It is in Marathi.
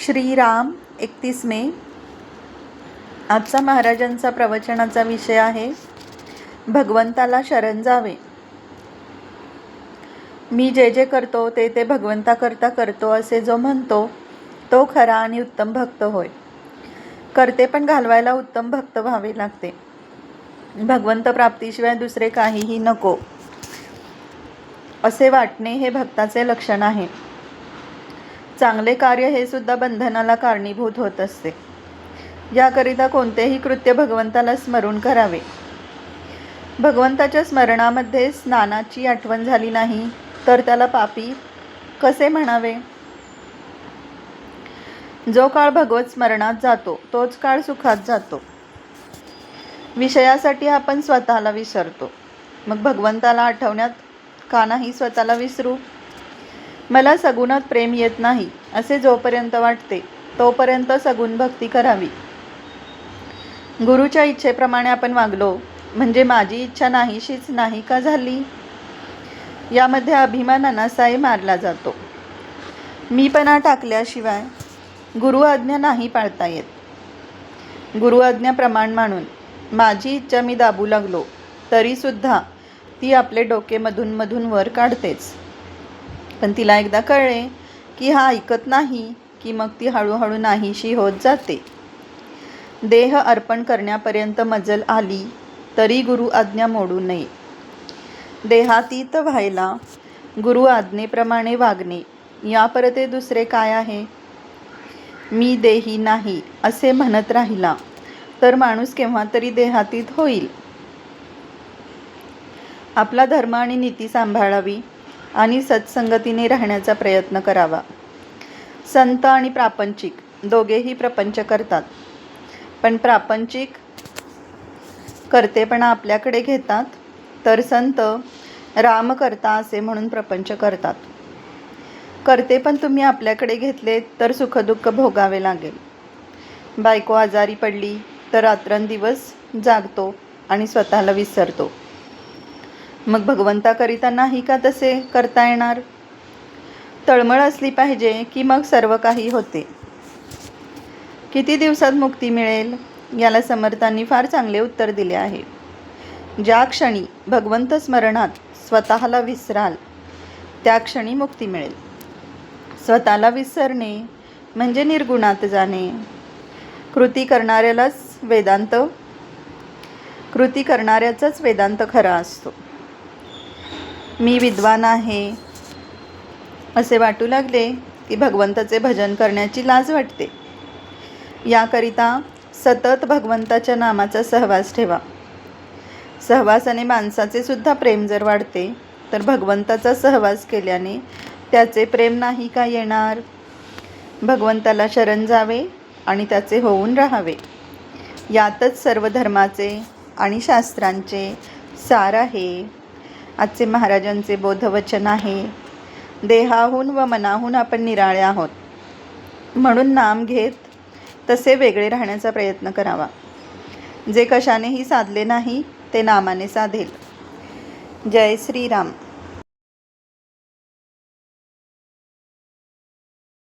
श्रीराम एकतीस मे. आजचा महाराजांचा प्रवचनाचा विषय आहे भगवंताला शरण जावे. मी जे जे करतो ते ते भगवंताकरता करतो असे जो म्हणतो तो खरा आणि उत्तम भक्त होय. करते पण घालवायला उत्तम भक्त व्हावे लागते. भगवंत प्राप्तीशिवाय दुसरे काहीही नको. असे वाटणे हे भक्ताचे लक्षण आहे. चांगले कार्य हे सुद्धा बंधनाला कारणीभूत होत असते. याकरिता कोणतेही कृत्य भगवंताला स्मरून करावे. भगवंताच्या स्मरणामध्ये स्नानाची आठवण झाली नाही तर त्याला पापी कसे म्हणावे? जो काळ भगवत स्मरणात जातो तोच काळ सुखात जातो. विषयासाठी आपण स्वतःला विसरतो. मग भगवंताला आठवण्यात का नाही स्वतःला विसरू? मला सगुणात प्रेम येत नाही असे जोपर्यंत वाटते तोपर्यंत सगुण भक्ती करावी. गुरुच्या इच्छेप्रमाणे आपण वागलो म्हणजे माझी इच्छा नाहीशीच नाही का झाली? यामध्ये अभिमान अनासाई मारला जातो. मीपणा टाकल्याशिवाय गुरु आज्ञा नाही पाळता येत. गुरु आज्ञा प्रमाण मानून माझी इच्छा मी दाबू लागलो तरीसुद्धा ती आपले डोके मधून मधून वर काढतेच. पण तिला एकदा कळले की हा ऐकत नाही की मग ती हळूहळू नाहीशी होत जाते. देह अर्पण करण्यापर्यंत मजल आली तरी गुरु आज्ञा मोडू नये. देहातीत व्हायला गुरु आज्ञेप्रमाणे वागणे यापरते दुसरे काय आहे? मी देही नाही असे म्हणत राहिला तर माणूस केव्हा तरी देहातीत होईल. आपला धर्म आणि नीती सांभाळावी आणि सत्संगतीने राहण्याचा प्रयत्न करावा. संत आणि प्रापंचिक दोघेही प्रपंच करतात. पण प्रापंचिक करतेपणा आपल्याकडे घेतात तर संत राम करता असे म्हणून प्रपंच करतात. करते पण तुम्ही आपल्याकडे घेतले तर सुखदुःख भोगावे लागेल. बायको आजारी पडली तर रात्रंदिवस जागतो आणि स्वतःला विसरतो. मग भगवंताकरिता नाही का तसे करता येणार? तळमळ असली पाहिजे की मग सर्व काही होते. किती दिवसात मुक्ती मिळेल? याला समर्थांनी फार चांगले उत्तर दिले आहे. ज्या क्षणी भगवंत स्मरणात स्वतःला विसराल त्या क्षणी मुक्ती मिळेल. स्वतःला विसरणे म्हणजे निर्गुणात जाणे. कृती करणाऱ्यालाच वेदांत कृती करणाऱ्याचाच वेदांत खरा असतो. मी विद्वान आहे. असे वाटू लागले की भगवंताचे भजन करण्याची लाज वाटते. याकरिता सतत भगवंताच्या नामाचा सहवास ठेवा. सहवासाने माणसाचे सुद्धा प्रेम जर वाढते तर भगवंताचा सहवास केल्याने त्याचे प्रेम नाही का येणार? भगवंताला शरण जावे आणि त्याचे होऊन राहावे. यातच सर्व धर्माचे आणि शास्त्रांचे सार आहे. आजचे महाराजांचे बोधवचन आहे. देहाहून व मनाहून आपण निराळे आहोत. म्हणून नाम घेत तसे वेगळे राहण्याचा प्रयत्न करावा. जे कशानेही साधले नाही ते नामाने साधेल. जय श्रीराम.